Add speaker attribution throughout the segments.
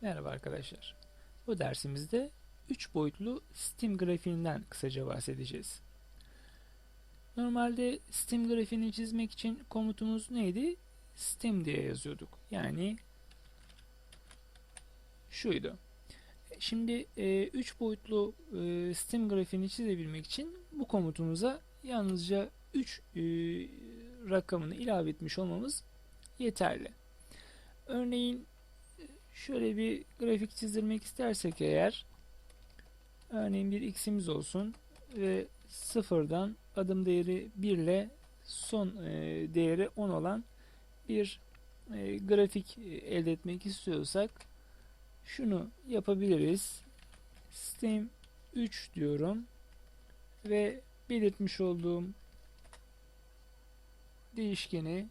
Speaker 1: Merhaba arkadaşlar. Bu dersimizde 3 boyutlu Steam grafiğinden kısaca bahsedeceğiz. Normalde Steam grafiğini çizmek için komutumuz neydi? Steam diye yazıyorduk. Yani şuydu. Şimdi 3 boyutlu e, Steam grafiğini çizebilmek için bu komutumuza yalnızca 3 rakamını ilave etmiş olmamız yeterli. Örneğin şöyle bir grafik çizdirmek istersek eğer örneğin bir x'imiz olsun ve sıfırdan adım değeri 1 ile son e, değeri 10 olan bir e, grafik elde etmek istiyorsak şunu yapabiliriz. Steam 3 diyorum ve belirtmiş olduğum değişkeni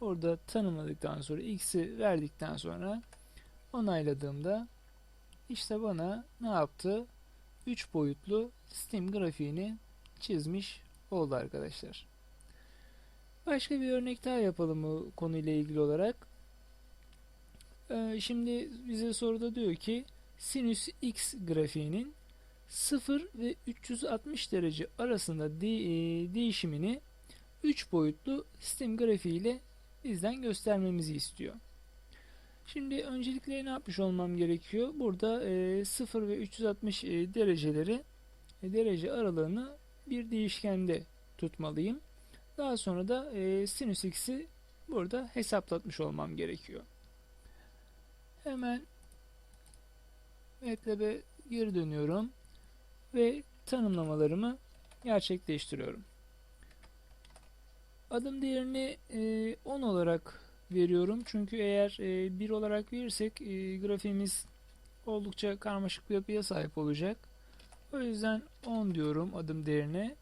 Speaker 1: burada tanımladıktan sonra x'i verdikten sonra onayladığımda işte bana ne yaptı? 3 boyutlu Steam grafiğini çizmiş oldu arkadaşlar. Başka bir örnek daha yapalım bu konuyla ilgili olarak. Ee, şimdi bize soruda diyor ki sinüs x grafiğinin 0 ve 360 derece arasında de e, değişimini 3 boyutlu Steam grafiği ile bizden göstermemizi istiyor. Şimdi öncelikle ne yapmış olmam gerekiyor? Burada e, 0 ve 360 e, dereceleri e, derece aralığını bir değişkende tutmalıyım. Daha sonra da e, sinüs x'i burada hesaplatmış olmam gerekiyor. Hemen MATLAB'e geri dönüyorum ve tanımlamalarımı gerçekleştiriyorum. Adım değerini e, 10 olarak veriyorum. Çünkü eğer e, 1 olarak verirsek e, grafiğimiz oldukça karmaşık bir yapıya sahip olacak. O yüzden 10 diyorum adım değerine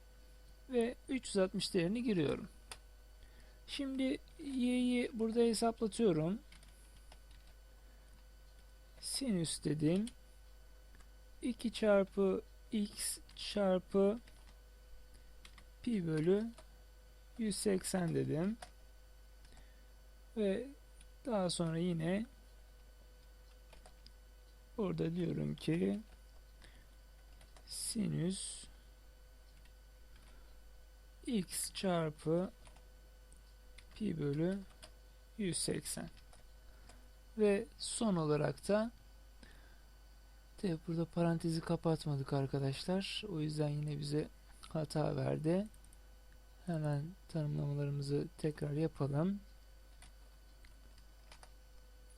Speaker 1: ve 360 değerini giriyorum. Şimdi y'yi burada hesaplatıyorum. Sinüs dedim. 2 çarpı x çarpı pi bölü 180 dedim. Ve daha sonra yine burada diyorum ki sinüs x çarpı pi bölü 180 ve son olarak da tabi burada parantezi kapatmadık arkadaşlar. O yüzden yine bize hata verdi. Hemen tanımlamalarımızı tekrar yapalım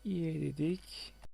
Speaker 1: y dedik